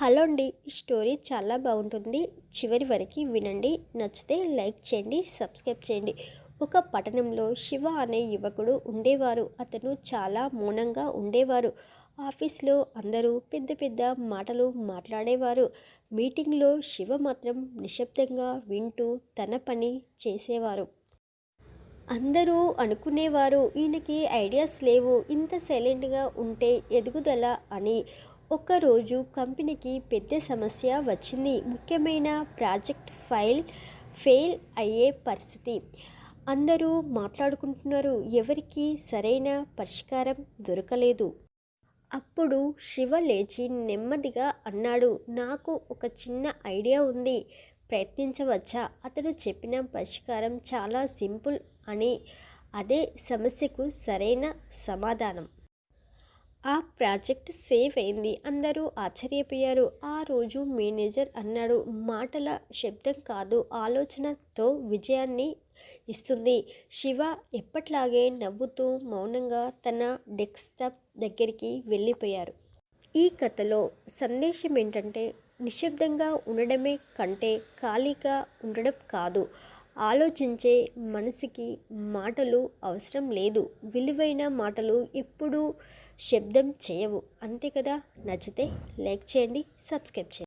Hello అండి ఈ story చాలా బాగుంటుంది. చివరి వరకు వినండి నచ్చితే లైక్ చేయండి సబ్స్క్రైబ్ చేయండి. ఒక పట్టణంలో శివ అనే యువకుడు ఉండేవారు. అతను చాలా మౌనంగా ఉండేవారు. ఆఫీస్లో అందరూ పెద్ద పెద్ద మాటలు మాట్లాడేవారు. మీటింగ్లో శివ మాత్రం నిశ్శబ్దంగా వింటూ తన పని చేసేవారు. అందరూ అనుకునేవారు ఈయనకి ఐడియాస్ లేవు ఇంత సైలెంట్గా ఉంటే ఎదుగుదల అని. ఒకరోజు కంపెనీకి పెద్ద సమస్య వచ్చింది. ముఖ్యమైన ప్రాజెక్ట్ ఫైల్ ఫెయిల్ అయ్యే పరిస్థితి. అందరూ మాట్లాడుకుంటున్నారు. ఎవరికి సరైన పరిష్కారం దొరకలేదు. అప్పుడు శివ లేచి నెమ్మదిగా అన్నాడు నాకు ఒక చిన్న ఐడియా ఉంది. ప్రయత్నించవచ్చా? అతను చెప్పిన పరిష్కారం చాలా సింపుల్ అని అదే సమస్యకు సరైన సమాధానం. ప్రాజెక్ట్ సేవ్ అయింది. అందరూ ఆశ్చర్యపోయారు. ఆ రోజు మేనేజర్ అన్నాడు మాటల శబ్దం కాదు ఆలోచనతో విజయాన్ని ఇస్తుంది. శివ ఎప్పట్లాగే నవ్వుతూ మౌనంగా తన డెస్క్టాప్ దగ్గరికి వెళ్ళిపోయారు. ఈ కథలో సందేశం ఏంటంటే నిశ్శబ్దంగా ఉండడమే కంటే ఖాళీగా ఉండడం కాదు. ఆలోచించే మనసుకి మాటలు అవసరం లేదు. విలువైన మాటలు ఎప్పుడూ శబ్దం చేయవు. అంతే కదా? నచ్చితే లైక్ చేయండి సబ్స్క్రైబ్ చేయండి.